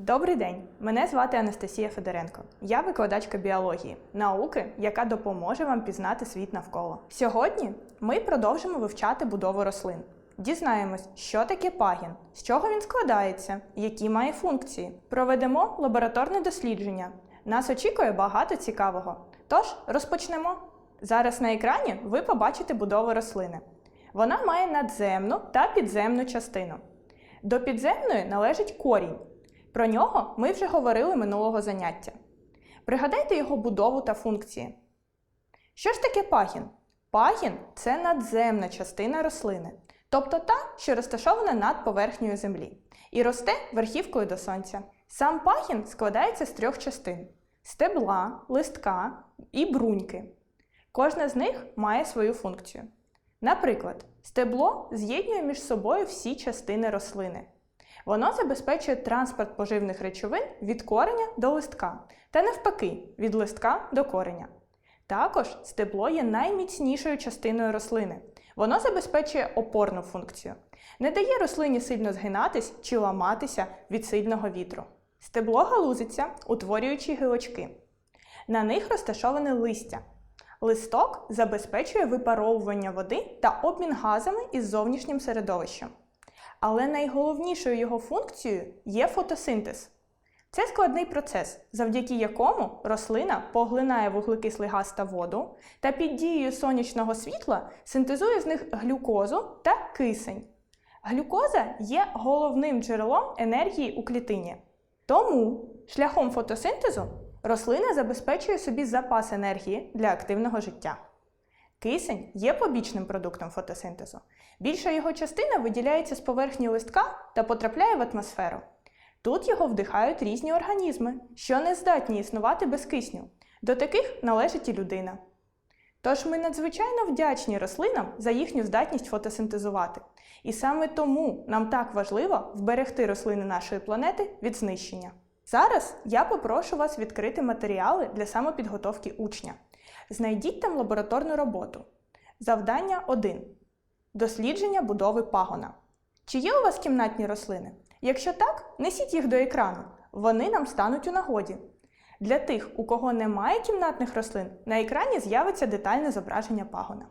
Добрий день! Мене звати Анастасія Федоренко. Я викладачка біології, науки, яка допоможе вам пізнати світ навколо. Сьогодні ми продовжимо вивчати будову рослин. Дізнаємось, що таке пагін, з чого він складається, які має функції. Проведемо лабораторне дослідження. Нас очікує багато цікавого. Тож розпочнемо. Зараз на екрані ви побачите будову рослини. Вона має надземну та підземну частину. До підземної належить корінь. Про нього ми вже говорили минулого заняття. Пригадайте його будову та функції. Що ж таке пагін? Пагін це надземна частина рослини, тобто та, що розташована над поверхнею землі, і росте верхівкою до сонця. Сам пагін складається з трьох частин: стебла, листка і бруньки. Кожна з них має свою функцію. Наприклад, стебло з'єднує між собою всі частини рослини. Воно забезпечує транспорт поживних речовин від кореня до листка та навпаки від листка до кореня. Також стебло є найміцнішою частиною рослини. Воно забезпечує опорну функцію, не дає рослині сильно згинатись чи ламатися від сильного вітру. Стебло галузиться, утворюючи гілочки. На них розташоване листя. Листок забезпечує випаровування води та обмін газами із зовнішнім середовищем. Але найголовнішою його функцією є фотосинтез. Це складний процес, завдяки якому рослина поглинає вуглекислий газ та воду та під дією сонячного світла синтезує з них глюкозу та кисень. Глюкоза є головним джерелом енергії у клітині. Тому шляхом фотосинтезу рослина забезпечує собі запас енергії для активного життя. Кисень є побічним продуктом фотосинтезу. Більша його частина виділяється з поверхні листка та потрапляє в атмосферу. Тут його вдихають різні організми, що не здатні існувати без кисню. До таких належить і людина. Тож ми надзвичайно вдячні рослинам за їхню здатність фотосинтезувати. І саме тому нам так важливо вберегти рослини нашої планети від знищення. Зараз я попрошу вас відкрити матеріали для самопідготовки учня. Знайдіть там лабораторну роботу. Завдання 1. Дослідження будови пагона. Чи є у вас кімнатні рослини? Якщо так, несіть їх до екрану. Вони нам стануть у нагоді. Для тих, у кого немає кімнатних рослин, на екрані з'явиться детальне зображення пагона.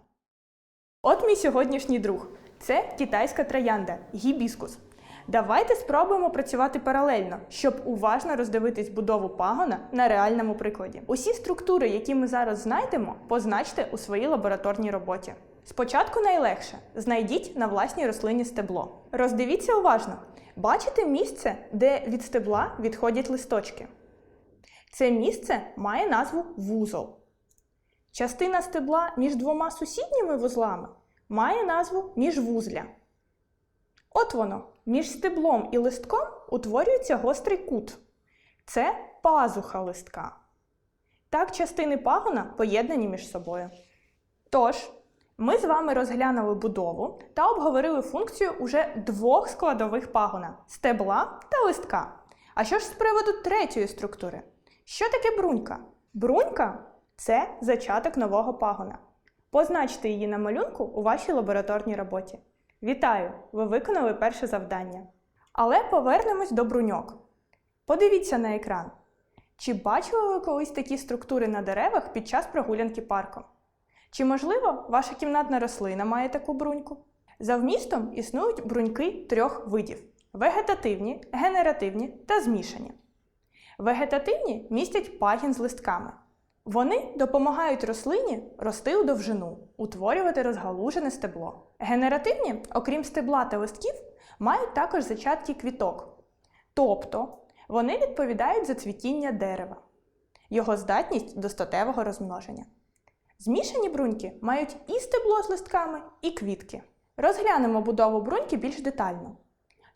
От мій сьогоднішній друг. Це китайська троянда гібіскус. Давайте спробуємо працювати паралельно, щоб уважно роздивитись будову пагона на реальному прикладі. Усі структури, які ми зараз знайдемо, позначте у своїй лабораторній роботі. Спочатку найлегше знайдіть на власній рослині стебло. Роздивіться уважно. Бачите місце, де від стебла відходять листочки. Це місце має назву вузол. Частина стебла між двома сусідніми вузлами має назву міжвузля. От воно, між стеблом і листком утворюється гострий кут. Це пазуха листка. Так частини пагона поєднані між собою. Тож, ми з вами розглянули будову та обговорили функцію уже двох складових пагона стебла та листка. А що ж з приводу третьої структури? Що таке брунька? Брунька це зачаток нового пагона. Позначте її на малюнку у вашій лабораторній роботі. Вітаю! Ви виконали перше завдання. Але повернемось до бруньок. Подивіться на екран. Чи бачили ви колись такі структури на деревах під час прогулянки парком? Чи, можливо, ваша кімнатна рослина має таку бруньку? За вмістом існують бруньки трьох видів: вегетативні, генеративні та змішані. Вегетативні містять пагін з листками. Вони допомагають рослині рости у довжину, утворювати розгалужене стебло. Генеративні, окрім стебла та листків, мають також зачатки квіток. Тобто вони відповідають за цвітіння дерева, його здатність до статевого розмноження. Змішані бруньки мають і стебло з листками, і квітки. Розглянемо будову бруньки більш детально.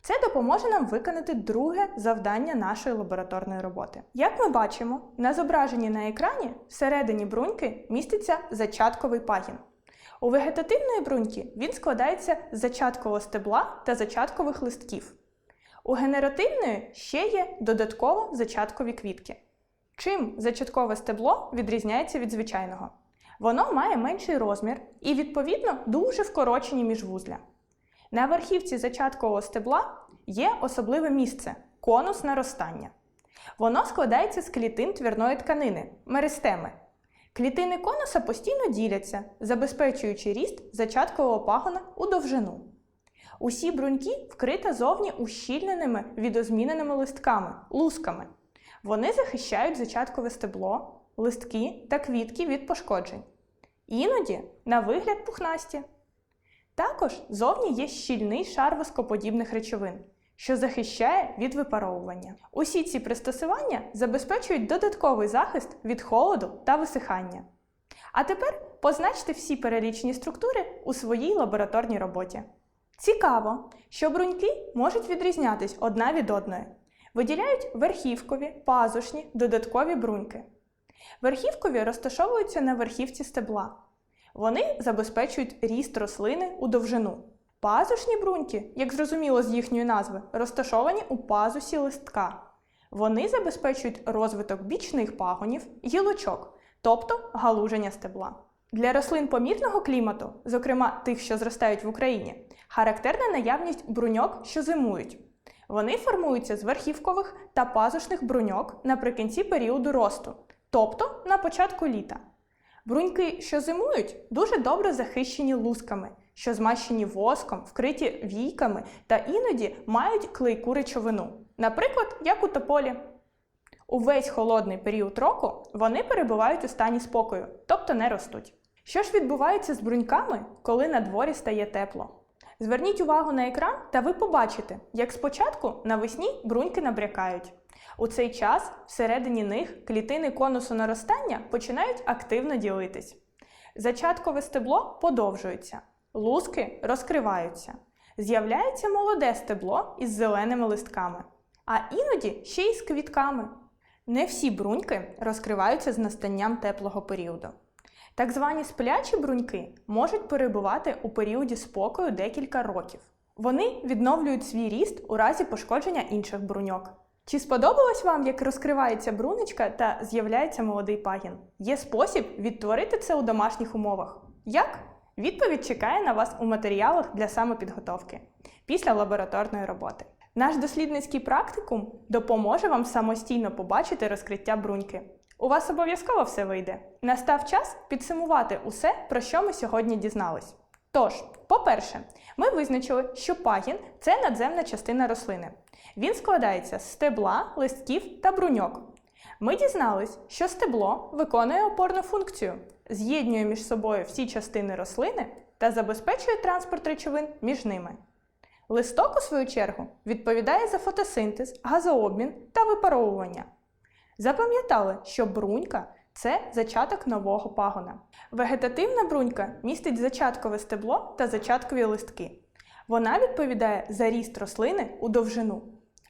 Це допоможе нам виконати друге завдання нашої лабораторної роботи. Як ми бачимо, на зображенні на екрані всередині бруньки міститься зачатковий пагін. У вегетативної бруньки він складається з зачаткового стебла та зачаткових листків. У генеративної ще є додатково зачаткові квітки. Чим зачаткове стебло відрізняється від звичайного? Воно має менший розмір і, відповідно, дуже вкорочені міжвузля. На верхівці зачаткового стебла є особливе місце конус наростання. Воно складається з клітин твірної тканини меристеми. Клітини конуса постійно діляться, забезпечуючи ріст зачаткового пагона у довжину. Усі бруньки вкрита зовні ущільненими відозміненими листками лусками. Вони захищають зачаткове стебло, листки та квітки від пошкоджень. Іноді на вигляд пухнасті. Також зовні є щільний шар воскоподібних речовин, що захищає від випаровування. Усі ці пристосування забезпечують додатковий захист від холоду та висихання. А тепер позначте всі перелічені структури у своїй лабораторній роботі. Цікаво, що бруньки можуть відрізнятись одна від одної. Виділяють верхівкові, пазушні, додаткові бруньки. Верхівкові розташовуються на верхівці стебла. Вони забезпечують ріст рослини у довжину. Пазушні бруньки, як зрозуміло з їхньої назви, розташовані у пазусі листка. Вони забезпечують розвиток бічних пагонів, гілочок, тобто галуження стебла. Для рослин помірного клімату, зокрема тих, що зростають в Україні, характерна наявність бруньок, що зимують. Вони формуються з верхівкових та пазушних бруньок наприкінці періоду росту, тобто на початку літа. Бруньки, що зимують, дуже добре захищені лусками, що змащені воском, вкриті війками та іноді мають клейку речовину, наприклад, як у тополі. Увесь холодний період року вони перебувають у стані спокою, тобто не ростуть. Що ж відбувається з бруньками, коли на дворі стає тепло? Зверніть увагу на екран, та ви побачите, як спочатку навесні бруньки набрякають. У цей час всередині них клітини конусу наростання починають активно ділитись. Зачаткове стебло подовжується, луски розкриваються. З'являється молоде стебло із зеленими листками, а іноді ще й з квітками. Не всі бруньки розкриваються з настанням теплого періоду. Так звані сплячі бруньки можуть перебувати у періоді спокою декілька років. Вони відновлюють свій ріст у разі пошкодження інших бруньок. Чи сподобалось вам, як розкривається брунечка та з'являється молодий пагін? Є спосіб відтворити це у домашніх умовах. Як? Відповідь чекає на вас у матеріалах для самопідготовки після лабораторної роботи. Наш дослідницький практикум допоможе вам самостійно побачити розкриття бруньки. У вас обов'язково все вийде. Настав час підсумувати усе, про що ми сьогодні дізнались. Тож, по-перше, ми визначили, що пагін це надземна частина рослини. Він складається з стебла, листків та бруньок. Ми дізнались, що стебло виконує опорну функцію, з'єднує між собою всі частини рослини та забезпечує транспорт речовин між ними. Листок, у свою чергу, відповідає за фотосинтез, газообмін та випаровування. Запам'ятали, що брунька це зачаток нового пагона. Вегетативна брунька містить зачаткове стебло та зачаткові листки. Вона відповідає за ріст рослини у довжину.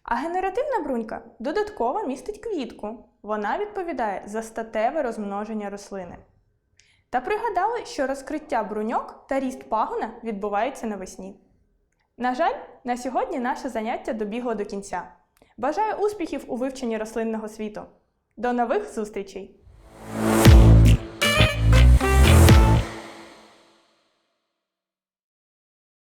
А генеративна брунька додатково містить квітку. Вона відповідає за статеве розмноження рослини. Та пригадали, що розкриття бруньок та ріст пагона відбувається навесні. На жаль, на сьогодні наше заняття добігло до кінця. Бажаю успіхів у вивченні рослинного світу. До нових зустрічей!